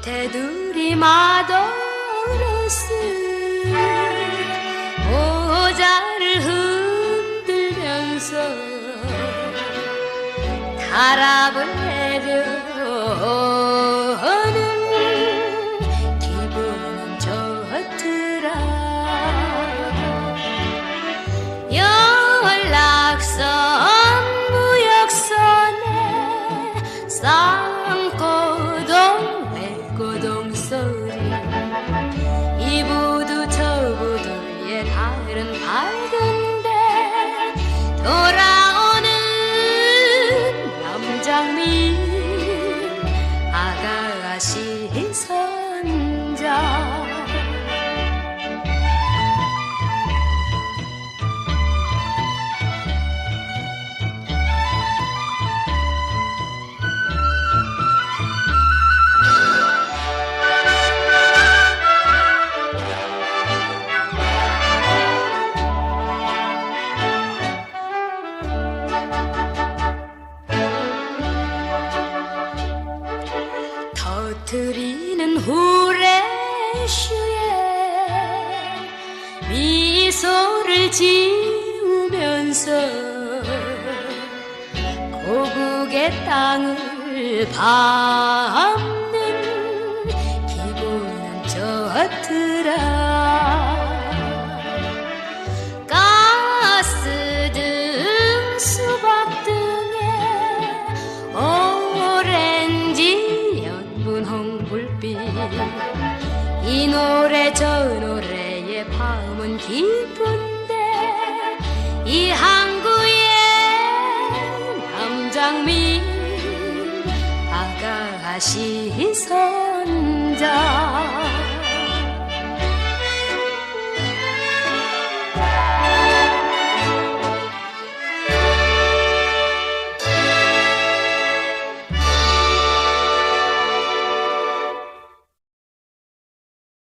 금태두리 마도로스 모자를 흔들면서 바람을 내려 후레쉬에 미소를 지우면서 고국의 땅을 밟는 기분은 좋더라 이 노래 저 노래의 밤은 기쁜데 이 항구의 남장미 아가씨 선자